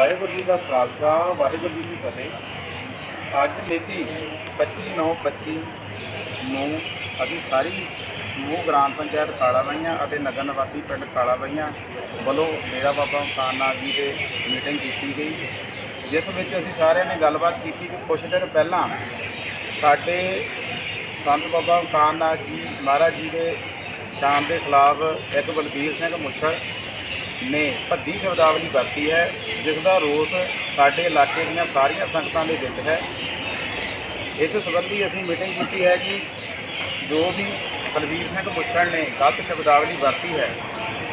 ਵਾਹਿਗੁਰੂ ਜੀ ਕਾ ਖਾਲਸਾ, ਵਾਹਿਗੁਰੂ ਜੀ ਕੀ ਫਤਿਹ। ਅੱਜ ਮਿਤੀ 25/9/25 ਨੂੰ ਅਸੀਂ ਸਾਰੀ ਸਮੂਹ ਗ੍ਰਾਮ ਪੰਚਾਇਤ ਕਾਲਾ ਅਤੇ ਨਗਰ ਨਿਵਾਸੀ ਪਿੰਡ ਕਾਲਾ ਵੱਲੋਂ ਮੇਰਾ ਬਾਬਾ ਮਕਾਨਾ ਜੀ ਦੇ ਮੀਟਿੰਗ ਕੀਤੀ ਗਈ। ਜਿਸ ਵਿੱਚ ਅਸੀਂ ਸਾਰਿਆਂ ਨੇ ਗੱਲਬਾਤ ਕੀਤੀ ਕਿ ਕੁਝ ਦਿਨ ਪਹਿਲਾਂ ਸਾਡੇ ਸੰਤ ਬਾਬਾ ਮਕਾਨਾ ਜੀ ਮਹਾਰਾਜ ਜੀ ਦੇ ਸ਼ਾਨ ਦੇ ਖਿਲਾਫ ਇੱਕ ਬਲਬੀਰ ਸਿੰਘ ਮੁੱਛੜ ਨੇ ਭੱਦੀ ਸ਼ਬਦਾਵਲੀ ਵਰਤੀ ਹੈ, ਜਿਸ ਦਾ ਰੋਸ ਸਾਡੇ ਇਲਾਕੇ ਦੀਆਂ ਸਾਰੀਆਂ ਸੰਗਤਾਂ ਦੇ ਵਿੱਚ ਹੈ। ਇਸ ਸੰਬੰਧੀ ਅਸੀਂ ਮੀਟਿੰਗ ਕੀਤੀ ਹੈ ਕਿ ਜੋ ਵੀ ਬਲਵੀਰ ਸਿੰਘ ਪੁੱਛਣ ਨੇ ਗਲਤ ਸ਼ਬਦਾਵਲੀ ਵਰਤੀ ਹੈ,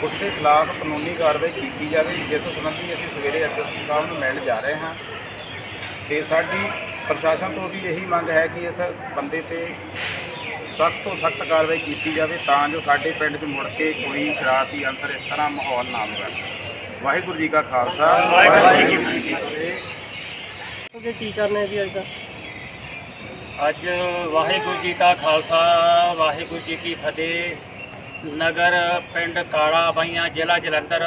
ਉਸ ਦੇ ਖਿਲਾਫ ਕਾਨੂੰਨੀ ਕਾਰਵਾਈ ਕੀਤੀ ਜਾਵੇ, ਜਿਸ ਸੰਬੰਧੀ ਅਸੀਂ ਸਵੇਰੇ ਐਸਐਸਪੀ ਸਾਹਿਬ ਨੂੰ ਮਿਲਣ ਜਾ ਰਹੇ ਹਾਂ। ਤੇ ਸਾਡੀ ਪ੍ਰਸ਼ਾਸਨ ਤੋਂ ਵੀ ਇਹੀ ਮੰਗ ਹੈ ਕਿ ਇਸ ਬੰਦੇ ਤੇ ਸਖਤ ਤੋਂ ਸਖਤ ਕਾਰਵਾਈ ਕੀਤੀ ਜਾਵੇ ਤਾਂ ਜੋ ਸਾਡੇ ਪਿੰਡ 'ਚ ਮੁੜ ਕੇ ਕੋਈ ਸ਼ਰਾਰਤੀ ਅਨਸਰ ਇਸ ਤਰ੍ਹਾਂ ਮਾਹੌਲ ਨਾ ਬਣੇ ਵਾਹਿਗੁਰੂ ਜੀ ਕਾ ਖਾਲਸਾ ਵਾਹਿਗੁਰੂ ਜੀ ਕੀ ਫਤਿਹ। ਕਿ ਕੀ ਕਰਨਾ ਹੈ ਜੀ ਅੱਜ ਦਾ? ਅੱਜ ਵਾਹਿਗੁਰੂ ਜੀ ਕਾ ਖਾਲਸਾ ਵਾਹਿਗੁਰੂ ਜੀ ਕੀ ਫਤਿਹ। ਨਗਰ ਪਿੰਡ ਕਾਲਾ ਬਾਈਆਂ ਜ਼ਿਲ੍ਹਾ ਜਲੰਧਰ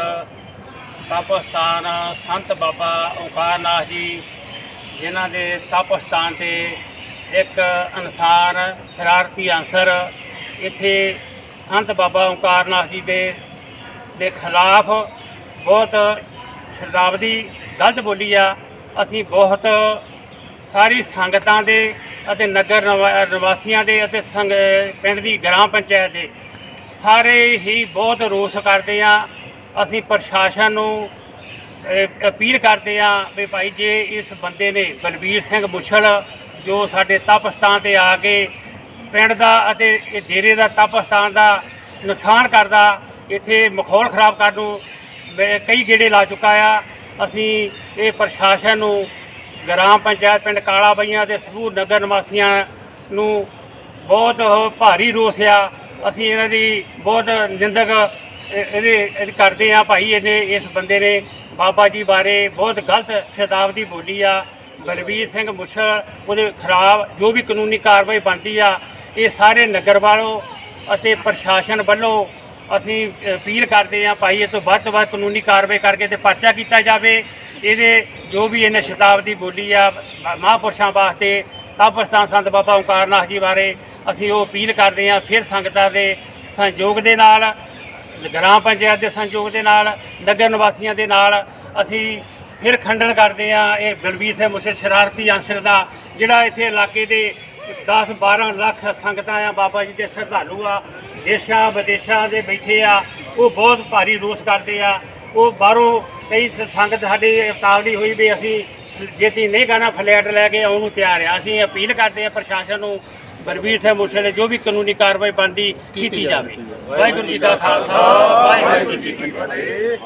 ਤਪਸਥਾਨ ਸੰਤ ਬਾਬਾ ਓਂਕਾਰਨਾਥ ਜੀ ਜਿਨ੍ਹਾਂ ਦੇ ਤਪਸਥਾਨ ਤੇ ਇੱਕ ਇਨਸਾਨ ਸ਼ਰਾਰਤੀ ਅਨਸਰ ਇੱਥੇ ਸੰਤ ਬਾਬਾ ਓਂਕਾਰਨਾਥ ਜੀ ਦੇ ਦੇ ਖਿਲਾਫ ਬਹੁਤ ਸ਼ਬਦਾਵਲੀ, ਗਲਤ ਬੋਲੀ ਆ। ਅਸੀਂ ਬਹੁਤ ਸਾਰੀ ਸੰਗਤਾਂ ਦੇ ਅਤੇ ਨਗਰ ਨਿਵਾ- ਨਿਵਾਸੀਆਂ ਦੇ ਅਤੇ ਸੰਗ, ਪਿੰਡ ਦੀ ਗ੍ਰਾਮ ਪੰਚਾਇਤ ਦੇ ਸਾਰੇ ਹੀ ਬਹੁਤ ਰੋਸ ਕਰਦੇ ਆ। ਅਸੀਂ ਪ੍ਰਸ਼ਾਸਨ ਨੂੰ ਅਪੀਲ ਕਰਦੇ ਆ ਵੀ ਭਾਈ ਜੇ ਇਸ ਬੰਦੇ ਨੇ ਬਲਬੀਰ ਸਿੰਘ ਮੁਛਲ ਜੋ ਸਾਡੇ ਤਪਸਥਾਨ ਤੇ ਆ ਕੇ ਪਿੰਡ ਦਾ ਅਤੇ ਇਹ ਡੇਰੇ ਦਾ ਤਪਸਥਾਨ ਦਾ ਨੁਕਸਾਨ ਕਰਦਾ, ਇੱਥੇ ਮਖੌਲ ਖਰਾਬ ਕਰਨ ਨੂੰ ਮੈਂ ਕਈ ਗੇੜੇ ਲਾ ਚੁੱਕਾ ਆ। ਅਸੀਂ ਇਹ ਪ੍ਰਸ਼ਾਸਨ ਨੂੰ, ਗ੍ਰਾਮ ਪੰਚਾਇਤ ਪਿੰਡ ਕਾਲਾ ਬਈਆਂ ਦੇ ਸਮੂਹ ਨਗਰ ਨਿਵਾਸੀਆਂ ਨੂੰ ਬਹੁਤ ਭਾਰੀ ਰੋਸ ਆ। ਅਸੀਂ ਇਹਨਾਂ ਦੀ ਬਹੁਤ ਨਿੰਦਕ ਇਹਦੇ, ਇਹਦੀ ਕਰਦੇ ਆ। ਭਾਈ ਇਹਨੇ ਇਸ ਬੰਦੇ ਨੇ ਬਾਬਾ ਜੀ ਬਾਰੇ ਬਹੁਤ ਗਲਤ ਸ਼ਤਾਬਦੀ ਬੋਲੀ ਆ। ਬਲਬੀਰ ਸਿੰਘ ਮੁਛਲ, ਉਹਦੇ ਖਰਾਬ ਜੋ ਵੀ ਕਾਨੂੰਨੀ ਕਾਰਵਾਈ ਬਣਦੀ ਆ, ਇਹ ਸਾਰੇ ਨਗਰ ਵਾਲੋ ਅਤੇ ਪ੍ਰਸ਼ਾਸਨ ਵੱਲੋਂ ਅਸੀਂ ਅਪੀਲ ਕਰਦੇ ਆ ਭਾਈ, ਇਹ ਤੋਂ ਵੱਧ ਤੋਂ ਵੱਧ ਕਾਨੂੰਨੀ ਕਾਰਵਾਈ ਕਰਕੇ ਤੇ ਪਰਚਾ ਕੀਤਾ ਜਾਵੇ। ਇਹਦੇ ਜੋ ਵੀ ਇਹਨੇ ਸ਼ਤਾਬਦੀ ਬੋਲੀ ਆ, ਮ- ਮਹਾਂਪੁਰਸ਼ਾਂ ਵਾਸਤੇ, ਤਪਸਥਾਨ ਸੰਤ ਬਾਬਾ ਓਂਕਾਰਨਾਥ ਜੀ ਬਾਰੇ ਅਸੀਂ ਉਹ ਅਪੀਲ ਕਰਦੇ ਆ ਫਿਰ ਸੰਗਤਾਂ ਦੇ ਸੰਯੋਗ ਦੇ ਨਾਲ, ਗ੍ਰਾਮ ਪੰਚਾਇਤ ਦੇ ਸੰਯੋਗ ਦੇ ਨਾਲ, ਨਗਰ ਨਿਵਾਸੀਆਂ ਦੇ ਨਾਲ ਅਸੀਂ ਫਿਰ ਖੰਡਨ ਕਰਦੇ ਆ ਇਹ ਬਲਬੀਰ ਸਿੰਘ ਮੁਸੇ ਸ਼ਰਾਰਤੀ ਅੰਸਰ ਦਾ ਜਿਹੜਾ ਇੱਥੇ ਇਲਾਕੇ ਦੇ 10 12 ਲੱਖ ਸੰਗਤਾਂ ਆ ਬਾਬਾ ਜੀ ਦੇ ਸ਼ਰਧਾਲੂ ਆ ਦੇਸ਼ਾਂ ਵਿਦੇਸ਼ਾਂ ਦੇ ਬੈਠੇ ਆ ਉਹ ਬਹੁਤ ਭਾਰੀ ਰੋਸ ਕਰਦੇ ਆ। ਉਹ ਬਾਹਰੋਂ ਕਈ ਸੰਗਤ ਸਾਡੀ ਉਤਾਵਲੀ ਹੋਈ ਵੀ ਅਸੀਂ ਜੇਤੀ ਨਹੀਂ ਗਾਣਾ ਫਲੈਟ ਲੈ ਕੇ ਆਉਣ ਨੂੰ ਤਿਆਰ ਆ। ਅਸੀਂ ਅਪੀਲ ਕਰਦੇ ਆ ਪ੍ਰਸ਼ਾਸਨ ਨੂੰ ਬਲਬੀਰ ਸਿੰਘ ਮੁਸੇ ਦੇ ਜੋ ਵੀ ਕਾਨੂੰਨੀ ਕਾਰਵਾਈ ਬਣਦੀ ਕੀਤੀ ਜਾਵੇ। ਵਾਹਿਗੁਰੂ ਜੀ ਕਾ ਖਾਲਸਾ ਵਾਹਿਗੁਰੂ ਜੀ ਕੀ ਫਤਿਹ।